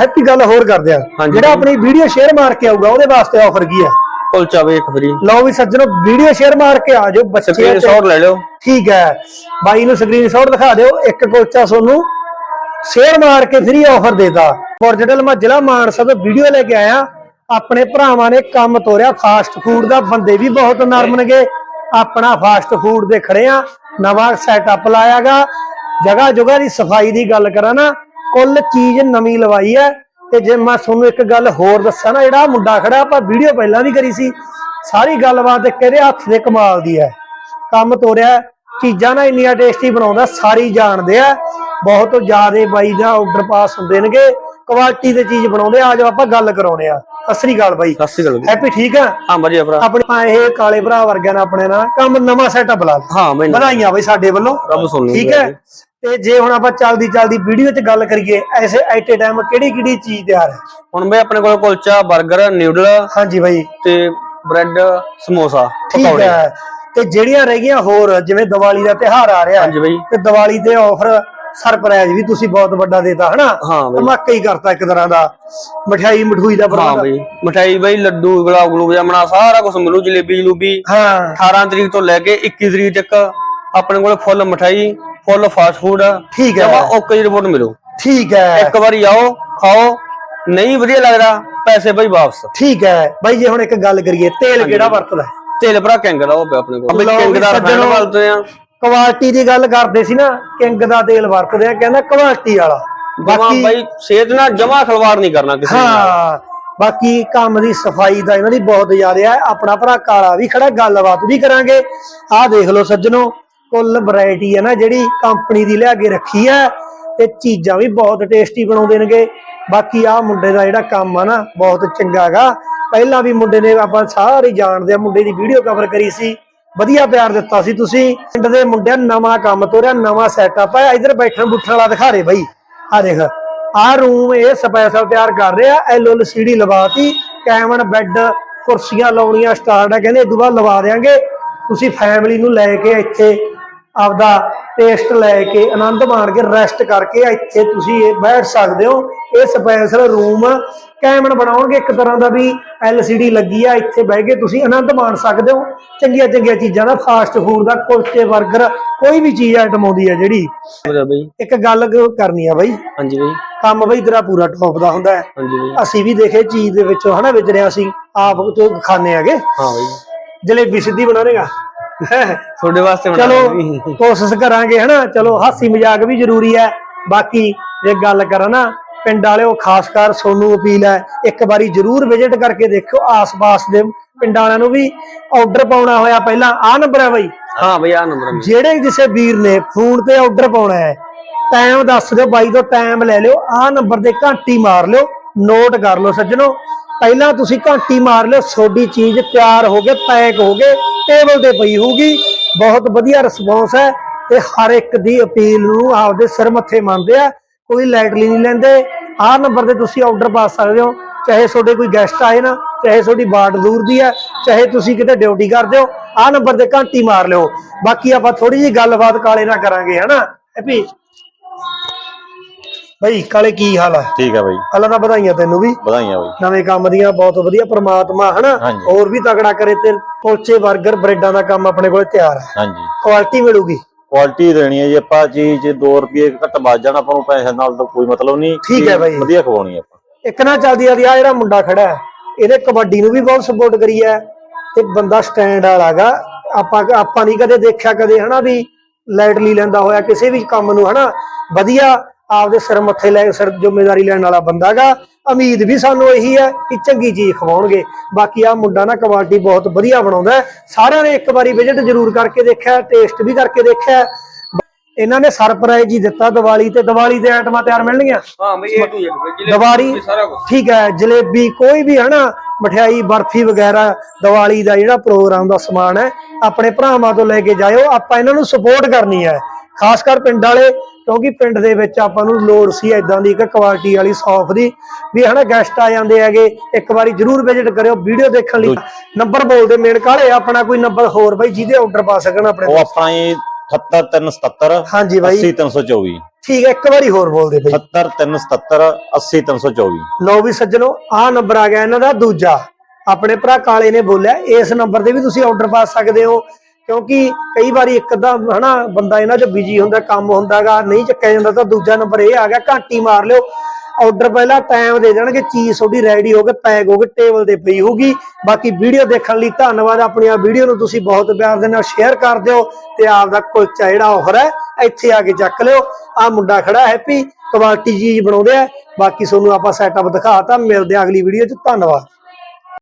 Happy ਗੱਲ ਹੋਰ ਕਰਦੇ ਆ। ਹਾਂਜੀ। ਜਿਹੜਾ ਆਪਣੀ ਵੀਡੀਓ ਸ਼ੇਅਰ ਮਾਰ ਕੇ ਆਊਗਾ ਉਹਦੇ ਵਾਸਤੇ ਆਫਰ ਕੀ ਆ? ਕੁਲਚਾ ਵੇ ਇੱਕ ਫਰੀ ਲਓ ਵੀ ਸੱਜਣੋ ਵੀਡੀਓ ਸ਼ੇਅਰ ਮਾਰ ਕੇ ਆ ਜਾਓ ਬੱਚੇ ਸਕਰੀਨ ਸ਼ਾਟ ਲੈ ਲਿਓ। ਠੀਕ ਹੈ। ਬਾਈ ਨੂੰ ਸਕਰੀਨਸ਼ਾਟ ਦਿਖਾ ਦਿਓ ਇੱਕ ਕੁਲਚਾ ਤੁਹਾਨੂੰ ਸ਼ੇਅਰ ਮਾਰ ਕੇ ਫ੍ਰੀ ਆਫਰ ਦੇਤਾ। ਪੋਰਟਲ ਮੈਂ ਜ਼ਿਲ੍ਹਾ ਮਾਨਸਾ ਤੋਂ ਵੀਡੀਓ ਲੈ ਕੇ ਆਇਆ। ਆਪਣੇ ਭਰਾਵਾਂ ਨੇ ਕੰਮ ਤੋਰਿਆ ਫਾਸਟ ਫੂਡ ਦਾ ਬੰਦੇ ਵੀ ਬਹੁਤ ਨਰਮ ਨੇਗੇ ਆਪਣਾ ਫਾਸਟ ਫੂਡ ਦੇ ਖੜੇ ਆ ਨਵਾਂ ਸੈਟਅਪ ਲਾਇਆਗਾ। ਜਗ੍ਹਾ ਜਗ੍ਹਾ ਦੀ ਸਫ਼ਾਈ ਦੀ ਗੱਲ ਕਰਾਂ ਨਾ ਕੁੱਲ ਚੀਜ਼ ਨਵੀਂ ਲਵਾਈ ਹੈ। ਤੇ ਜੇ ਮੈਂ ਤੁਹਾਨੂੰ ਇੱਕ ਗੱਲ ਹੋਰ ਦੱਸਾਂ ਨਾ ਜਿਹੜਾ ਮੁੰਡਾ ਖੜਾ ਆਪਾਂ ਵੀਡੀਓ ਪਹਿਲਾਂ ਵੀ ਕਰੀ ਸੀ। ਸਾਰੀ ਗੱਲਬਾਤ ਇੱਕ ਇਹਦੇ ਹੱਥ ਦੇ ਕਮਾਲ ਦੀ ਹੈ। ਕੰਮ ਤੋਰਿਆ ਚੀਜ਼ਾਂ ਨਾ ਇੰਨੀਆਂ ਟੇਸਟੀ ਬਣਾਉਂਦਾ ਸਾਰੀ ਜਾਣਦੇ ਆ। ਬਹੁਤ ਜ਼ਿਆਦੇ ਬਾਈ ਦਾ ਆਰਡਰ ਪਾਸ ਹੁੰਦੇ ਨੇਗੇ। ਕੁਆਲਿਟੀ ਦੇ ਚੀਜ਼ ਬਣਾਉਂਦੇ ਆ ਅੱਜ ਆਪਾਂ ਗੱਲ ਕਰਾਉਣੇ ਆ। ਸਤਿ ਸ੍ਰੀ ਅਕਾਲ ਬਾਈ। ਸਤਿ ਸ਼੍ਰੀ ਅਕਾਲ ਹੈਪੀ ਠੀਕ ਆ? ਹਾਂ ਵਧੀਆ ਭਰਾ। ਆਪਣੇ ਤਾਂ ਇਹ ਕਾਲੇ ਭਰਾ ਵਰਗਿਆਂ ਨਾਲ ਆਪਣੇ ਨਾਲ ਕੰਮ ਨਵਾਂ ਸੈਟਅਪ ਲਾ ਹਾਂ ਮੈਂ ਵਧਾਈਆਂ ਬਾਈ ਸਾਡੇ ਵੱਲੋਂ। ਰੱਬ ਸੁਣ ਲੂ ਠੀਕ ਹੈ? ਤੇ ਜੇ ਹੁਣ ਆਪਾਂ ਚੱਲਦੀ ਚੱਲਦੀ ਵੀਡੀਓ 'ਚ ਗੱਲ ਕਰੀਏ ਐਸੇ ਐਟ ਟਾਈਮ ਕਿਹੜੀ ਕਿਹੜੀ ਚੀਜ਼ ਤਿਆਰ ਹੈ? ਹੁਣ ਬਈ ਆਪਣੇ ਕੋਲ ਕੁਲਚਾ 버ਗਰ ਨਿਊਡਲ ਹਾਂਜੀ ਬਾਈ। ਤੇ ਬ੍ਰੈਡ ਸਮੋਸਾ ਠੀਕ ਪਕੌੜੇ। ਹੈ। ਤੇ ਜਿਹੜੀਆਂ ਰਹਿ ਗਈਆਂ ਹੋਰ ਜਿਵੇਂ ਦੀਵਾਲੀ ਦਾ ਤਿਉਹਾਰ ਆ ਰਿਹਾ ਹਾਂਜੀ ਬਈ। ਤੇ ਦੀਵਾਲੀ ਤੇ ਆਫਰ ਸਰਪ੍ਰਾਈਜ਼ ਵੀ ਤੁਸੀਂ ਬਹੁਤ ਵੱਡਾ ਦੇਤਾ ਹਨਾ? ਹਾਂ ਬਈ। ਧਮਾਕਾ ਹੀ ਕਰਤਾ ਇੱਕ ਤਰ੍ਹਾਂ ਦਾ ਮਠਿਆਈ ਮਠੂਈ ਦਾ ਹਾਂ ਪ੍ਰਬੰਧ ਬਈ। ਮਠਾਈ ਬਈ ਲੱਡੂ ਗੁਲਾਬ ਗਲੂਬ ਜਾਮਣਾ ਸਾਰਾ ਕੁਝ ਮਿਲੂ ਜਲੇਬੀ ਜਲੂਬੀ। ਹਾਂ। 18 ਤਰੀਕ ਤੋਂ ਲੈ ਕੇ 21 ਤਰੀਕ ਤੱਕ ਆਪਣੇ ਕੋਲ ਫੁੱਲ ਮਠਾਈ ਫੁੱਲ ਫਾਸਟ ਫੂਡ ਠੀਕ ਹੈ। ਜਮਾ ਓਕੇ ਦੀ ਰਿਪੋਰਟ ਮਿਲੂ। ਠੀਕ ਹੈ। ਇੱਕ ਵਾਰੀ ਆਓ ਖਾਓ ਨਹੀਂ ਵਧੀਆ ਲੱਗਦਾ ਪੈਸੇ ਬਈ ਵਾਪਸ। ਠੀਕ ਹੈ। ਬਾਈ ਜੇ ਹੁਣ ਇੱਕ ਗੱਲ ਕਰੀਏ ਤੇਲ ਕਿਹੜਾ ਵਰਤਦਾ? ਹੈ ਤੇਲ ਭਰਾ ਕਿੰਗ ਦਾ ਉਹ ਪਿਆ ਆਪਣੇ ਕੋਲ। ਬਈ ਲਓ ਕਿੰਗ ਵੀ ਦਾ ਸੱਜਣੋ। ਵਰਤਦੇ ਆ। ਕੁਆਲਿਟੀ ਦੀ ਗੱਲ ਕਰਦੇ ਸੀ ਨਾ ਕਿੰਗ ਦਾ ਤੇਲ ਵਰਤਦੇ ਆ ਕਹਿੰਦਾ ਕੁਆਲਿਟੀ ਵਾਲਾ। ਜਮਾ ਬਾਕੀ ਬਈ ਸਿਹਤ ਨਾਲ ਜਮਾ ਖਲਵਾੜ ਨਹੀਂ ਕਰਨਾ ਕਿਸੇ ਨਾਲ ਹਾਂ। ਬਾਕੀ ਕੰਮ ਦੀ ਸਫ਼ਾਈ ਦਾ ਇਹਨਾਂ ਦੀ ਬਹੁਤ ਜ਼ਿਆਦਾ ਹੈ ਆਪਣਾ ਭਰਾ ਕਾਲਾ ਵੀ ਖੜਾ ਗੱਲਬਾਤ ਵੀ ਕਰਾਂਗੇ। ਆਹ ਦੇਖ ਲਓ ਸੱਜਣੋ ਕੁੱਲ ਵੈਰਾਈਟੀ ਹੈ ਨਾ, ਜਿਹੜੀ ਕੰਪਨੀ ਦੀ ਲਿਆ ਕੇ ਰੱਖੀ ਹੈ ਤੇ ਚੀਜ਼ਾਂ ਵੀ ਬਹੁਤ ਟੇਸਟੀ ਬਣਾਉਂਦੇ ਨੇਗੇ ਬਾਕੀ ਆਹ ਮੁੰਡੇ ਦਾ ਜਿਹੜਾ ਕੰਮ ਆ ਨਾ, ਬਹੁਤ ਚੰਗਾ ਪਹਿਲਾਂ ਵੀ ਮੁੰਡੇ ਨੇ ਆਪਾਂ ਸਾਰੇ ਜਾਣਦੇ ਆ, ਮੁੰਡੇ ਦੀ ਵੀਡੀਓ ਕਵਰ ਕਰੀ ਸੀ। ਵਧੀਆ ਪਿਆਰ ਦਿੱਤਾ ਸੀ ਤੁਸੀਂ। ਪਿੰਡ ਦੇ ਮੁੰਡਿਆਂ ਨਵਾਂ ਕੰਮ ਤੋਰਿਆ, ਨਵਾਂ ਸੈਟਅਪ ਹੈ ਇਧਰ ਬੈਠਣ ਬੁੱਠਣ ਵਾਲਾ ਦਿਖਾ ਰਹੇ ਬਾਈ। ਆ ਦੇਖ ਆ ਰੂਮ ਇਹ ਸਪੈਸ਼ਲ ਤਿਆਰ ਕਰ ਰਹੇ ਆ ਐਲਐਲਸੀਡੀ ਲਵਾਤੀ ਕੈਮਨ ਬੈੱਡ, ਕੁਰਸੀਆਂ ਲਾਉਣੀਆਂ ਸਟਾਰਟ ਆ। ਕਹਿੰਦੇ ਇਦੋਂ ਬਾਅਦ ਲਵਾ ਦੇਾਂਗੇ ਤੁਸੀਂ ਫੈਮਿਲੀ ਨੂੰ ਲੈ ਕੇ ਇੱਥੇ ਆਪਦਾ ਟੇਸਟ ਲੈ ਕੇ ਆਨੰਦ ਮਾਣ ਕੇ ਰੈਸਟ ਕਰਕੇ ਇੱਥੇ ਤੁਸੀਂ ਇਹ ਬੈਠ ਸਕਦੇ ਹੋ। ਇਹ ਸਪੈਸ਼ਲ ਰੂਮ ਕੈਮਨ ਬਣਾਉਣਗੇ। ਇੱਕ ਤਰ੍ਹਾਂ ਦਾ ਵੀ ਐਲਸੀਡੀ ਲੱਗੀ ਆ। ਇੱਥੇ ਬਹਿ ਕੇ ਤੁਸੀਂ ਆਨੰਦ ਮਾਣ ਸਕਦੇ ਹੋ। ਚੰਗੀਆਂ ਚੰਗੀਆਂ ਚੀਜ਼ਾਂ ਦਾ ਫਾਸਟ ਫੂਡ ਦਾ ਕੁਲਚੇ 버ਗਰ ਕੋਈ ਵੀ ਚੀਜ਼ ਆਈਟਮ ਆਉਂਦੀ ਹੈ ਜਿਹੜੀ। ਬਈ। ਇੱਕ ਗੱਲ ਕਰਨੀ ਆ ਬਾਈ। ਹਾਂਜੀ ਬਈ। ਕੰਮ ਬਈ ਤੇਰਾ ਪੂਰਾ ਟੌਪ ਦਾ ਹੁੰਦਾ ਹੈ। ਹਾਂਜੀ ਬਈ। ਅਸੀਂ ਵੀ ਦੇਖੇ ਚੀਜ਼ ਦੇ ਵਿੱਚੋਂ ਹਨਾ ਵਿਚ ਰਿਆ ਅਸੀਂ ਆਪ ਤੋਂ ਖਾਣੇ ਆਗੇ ਹਾਂ ਬਈ। ਜਲੇਬੀ ਸਿੱਧੀ ਬਣਾਉਣੇਗਾ ਤੁਹਾਡੇ ਵਾਸਤੇ ਬਣਾ ਚਲੋ। ਕੋਸ਼ਿਸ਼ ਕਰਾਂਗੇ ਹਨਾ? ਚਲੋ ਹਾਸੀ ਮਜ਼ਾਕ ਵੀ ਜ਼ਰੂਰੀ ਹੈ। ਬਾਕੀ ਜੇ ਗੱਲ ਕਰਾਂ ਨਾ ਪਿੰਡ ਵਾਲਿਓ ਖਾਸ ਕਰ ਸੋਨੂੰ ਅਪੀਲ ਹੈ ਇੱਕ ਵਾਰੀ ਜਰੂਰ ਵਿਜ਼ਿਟ ਕਰਕੇ ਦੇਖੋ ਆਸ-ਪਾਸ ਦੇ ਪਿੰਡਾਂ ਵਾਲਿਆਂ ਨੂੰ ਵੀ ਆਰਡਰ ਪਾਉਣਾ ਹੋਇਆ ਪਹਿਲਾਂ। ਆਹ ਨੰਬਰ ਹੈ ਬਾਈ? ਹਾਂ ਬਈ ਆ ਨੰਬਰ ਹੈ ਜਿਹੜੇ ਕਿਸੇ ਵੀਰ ਨੇ ਫੋਨ ਤੇ ਆਰਡਰ ਪਾਉਣਾ ਹੈ ਟਾਈਮ ਦੱਸ ਦਿਓ ਬਾਈ ਤੋਂ ਟਾਈਮ ਲੈ ਲਿਓ ਆਹ ਨੰਬਰ ਤੇ ਘੰਟੀ ਮਾਰ ਲਿਓ ਨੋਟ ਕਰ ਲਓ ਸੱਜਣੋ। ਪਹਿਲਾਂ ਤੁਸੀਂ ਘੰਟੀ ਮਾਰ ਲਿਓ, ਤੁਹਾਡੀ ਚੀਜ਼ ਤਿਆਰ ਹੋ ਕੇ ਪੈਕ ਹੋ ਕੇ ਟੇਬਲ ਤੇ ਪਈ ਹੋਊਗੀ। ਬਹੁਤ ਵਧੀਆ ਰਿਸਪੌਂਸ ਹੈ ਤੇ ਹਰ ਇੱਕ ਦੀ ਅਪੀਲ ਨੂੰ ਆਪਦੇ ਸਿਰ ਮੱਥੇ ਮੰਨਦੇ ਆ, ਕੋਈ ਲਾਈਟਲੀ ਨਹੀਂ ਲੈਂਦੇ। ਆਹ ਨੰਬਰ ਤੇ ਤੁਸੀਂ ਆਰਡਰ ਪਾ ਸਕਦੇ ਹੋ, ਚਾਹੇ ਤੁਹਾਡੇ ਕੋਈ ਗੈਸਟ ਆਏ ਨਾ, ਚਾਹੇ ਤੁਹਾਡੀ ਬਾਟ ਦੂਰ ਦੀ ਹੈ, ਚਾਹੇ ਤੁਸੀਂ ਕਿਤੇ ਡਿਊਟੀ ਕਰਦੇ ਹੋ, ਆਹ ਨੰਬਰ ਤੇ ਘੰਟੀ ਮਾਰ ਲਿਓ। ਬਾਕੀ ਆਪਾਂ ਥੋੜੀ ਜਿਹੀ ਗੱਲਬਾਤ ਕਾਲੇ ਨਾਲ ਕਰਾਂਗੇ, ਹਨਾ? ਹੈਪੀ? ਬਈ ਕਾਲੇ ਕੀ ਹਾਲ ਹੈ ਠੀਕ ਹੈ ਬਾਈ। ਪਹਿਲਾਂ ਤਾਂ ਵਧਾਈਆਂ ਤੈਨੂੰ ਵੀ। ਵਧਾਈਆਂ ਬਾਈ। ਨਵੇਂ ਕੰਮ ਦੀਆਂ ਬਹੁਤ ਵਧੀਆ ਪ੍ਰਮਾਤਮਾ ਹਨਾ। ਹੋਰ ਵੀ ਤਗੜਾ ਕਰੇ ਤੇ ਕੁਲਚੇ 버ਗਰ ਬ੍ਰੈਡਾਂ ਦਾ ਕੰਮ ਆਪਣੇ ਕੋਲ ਤਿਆਰ ਹੈ ਹਾਂਜੀ। ਕੁਆਲਿਟੀ ਮਿਲੂਗੀ? ਕੁਆਲਿਟੀ ਦੇਣੀ ਹੈ ਜੀ ਆਪਾਂ ਚੀਜ਼ 2 ਰੁਪਏ ਘੱਟ ਵੱਜ ਜਾਣਾ ਆਪਾਂ ਨੂੰ ਪੈਸੇ ਨਾਲ ਤਾਂ ਕੋਈ ਮਤਲਬ ਨਹੀਂ। ਠੀਕ ਹੈ ਬਾਈ। ਵਧੀਆ ਖਵਾਉਣੀ ਆਪਾਂ। ਇੱਕ ਨਾ ਚੱਲਦੀ ਆ ਆ ਜਿਹੜਾ ਮੁੰਡਾ ਖੜਾ ਹੈ ਇਹਨੇ ਕਬੱਡੀ ਨੂੰ ਵੀ ਬਹੁਤ ਸਪੋਰਟ ਕਰੀ ਹੈ ਤੇ ਬੰਦਾ ਸਟੈਂਡ ਵਾਲਾਗਾ ਆਪਾਂ ਆਪਾਂ ਨਹੀਂ ਕਦੇ ਦੇਖਿਆ ਕਦੇ ਹਨਾ ਵੀ ਲਾਈਟਲੀ ਲੈਂਦਾ ਹੋਇਆ ਕਿਸੇ ਵੀ ਕੰਮ ਨੂੰ ਹਨਾ? ਵਧੀਆ ਆਪਦੇ ਸਿਰ ਮੱਥੇ ਲੈ ਸਿਰ ਜ਼ਿੰਮੇਵਾਰੀ ਲੈਣ ਵਾਲਾ ਬੰਦਾਗਾ ਉਮੀਦ ਵੀ ਸਾਨੂੰ ਇਹੀ ਹੈ ਕਿ ਚੰਗੀ ਚੀਜ਼ ਖਵਾਉਣਗੇ। ਬਾਕੀ ਆ ਮੁੰਡਾ ਨਾ ਕੁਆਲਿਟੀ ਬਹੁਤ ਵਧੀਆ ਬਣਾਉਂਦਾ। ਸਾਰਿਆਂ ਨੇ ਇੱਕ ਵਾਰੀ ਵਿਜ਼ਿਟ ਜ਼ਰੂਰ ਕਰਕੇ ਦੇਖਿਆ ਟੇਸਟ ਵੀ ਕਰਕੇ ਦੇਖਿਆ। ਇਹਨਾਂ ਨੇ ਸਰਪ੍ਰਾਈਜ਼ ਹੀ ਦਿੱਤਾ ਦੀਵਾਲੀ ਤੇ। ਦੀਵਾਲੀ ਦੇ ਆਈਟਮਾਂ ਤਿਆਰ ਮਿਲਣਗੀਆਂ? ਹਾਂ ਬਈ Z ਬਈ ਦੀਵਾਲੀ ਠੀਕ ਹੈ ਜਲੇਬੀ ਕੋਈ ਵੀ ਹਨਾ ਮਠਿਆਈ ਬਰਫੀ ਵਗੈਰਾ ਦੀਵਾਲੀ ਦਾ ਜਿਹੜਾ ਪ੍ਰੋਗਰਾਮ ਦਾ ਸਮਾਨ ਹੈ ਆਪਣੇ ਭਰਾਵਾਂ ਤੋਂ ਲੈ ਕੇ ਜਾਇਓ। ਆਪਾਂ ਇਹਨਾਂ ਨੂੰ ਸਪੋਰਟ ਕਰਨੀ ਹੈ। ਖਾਸ ਕਰ ਪਿੰਡ ਵਾਲੇ ਕਿਉਂਕਿ ਪਿੰਡ ਦੇ ਵਿੱਚ ਆਪਾਂ ਨੂੰ ਲੋੜ ਸੀ ਇਦਾਂ ਦੀ ਇੱਕ ਕੁਆਲਿਟੀ ਵਾਲੀ ਸੌਫ ਦੀ ਵੀ ਹਨਾ ਗੈਸਟ ਆ ਜਾਂਦੇ ਹੈਗੇ ਇੱਕ ਵਾਰੀ ਜਰੂਰ ਵਿਜ਼ਿਟ ਕਰਿਓ ਵੀਡੀਓ ਦੇਖਣ ਲਈ ਨੰਬਰ ਬੋਲਦੇ ਮੇਨ ਕਾਲੇ ਆਪਣਾ ਕੋਈ ਨੰਬਰ ਹੋਰ ਬਾਈ ਜਿਹਦੇ ਆਰਡਰ ਪਾ ਸਕਣ ਆਪਣੇ ਉਹ ਆਪਣਾ ਹੀ 78377 ਹਾਂਜੀ ਬਾਈ। 80324 ਠੀਕ ਹੈ ਇੱਕ ਵਾਰੀ ਹੋਰ ਬੋਲ ਦੇ ਬਈ 70377 80324 ਲਓ ਵੀ ਸੱਜਣੋ ਆਹ ਨੰਬਰ ਆ ਗਿਆ ਇਹਨਾਂ ਦਾ ਦੂਜਾ। ਆਪਣੇ ਭਰਾ ਕਾਲੇ ਨੇ ਬੋਲਿਆ ਇਸ ਨੰਬਰ ਤੇ ਵੀ ਤੁਸੀਂ ਆਰਡਰ ਪਾ ਸਕਦੇ ਹੋ। ਕਿਉਂਕਿ ਕਈ ਵਾਰੀ ਇੱਕ ਅੱਧਾ ਹਨਾ ਬੰਦਾ ਇਹਨਾਂ 'ਚ ਬਿਜ਼ੀ ਹੁੰਦਾ, ਕੰਮ ਹੁੰਦਾਗਾ ਨਹੀਂ ਚੱਕਿਆ ਜਾਂਦਾ ਤਾਂ ਦੂਜਾ ਨੰਬਰ ਇਹ ਆ ਗਿਆ, ਘੰਟੀ ਮਾਰ ਲਿਓ। ਆਰਡਰ ਪਹਿਲਾਂ ਟਾਈਮ ਦੇ ਦੇਣਗੇ, ਚੀਜ਼ ਤੁਹਾਡੀ ਰੈਡੀ ਹੋ ਕੇ ਪੈਕ ਹੋ ਕੇ ਟੇਬਲ ਤੇ ਪਈ ਹੋਊਗੀ। ਬਾਕੀ ਵੀਡੀਓ ਦੇਖਣ ਲਈ ਧੰਨਵਾਦ ਆਪਣੀ ਆ ਵੀਡੀਓ ਨੂੰ ਤੁਸੀਂ ਬਹੁਤ ਪਿਆਰ ਦੇ ਨਾਲ ਸ਼ੇਅਰ ਕਰ ਦਿਓ ਤੇ ਆਪ ਦਾ ਕੁਲਚਾ ਜਿਹੜਾ ਆਫਰ ਹੈ, ਇੱਥੇ ਆ ਕੇ ਚੱਕ ਲਿਓ। ਆ ਮੁੰਡਾ ਖੜਾ ਹੈਪੀ ਕੁਆਲਿਟੀ ਚੀਜ਼ ਬਣਾਉਂਦੇ ਆ। ਬਾਕੀ ਤੁਹਾਨੂੰ ਆਪਾਂ ਸੈਟਅਪ ਦਿਖਾਤਾ ਮਿਲਦੇ ਆ ਅਗਲੀ ਵੀਡੀਓ 'ਚ, ਧੰਨਵਾਦ।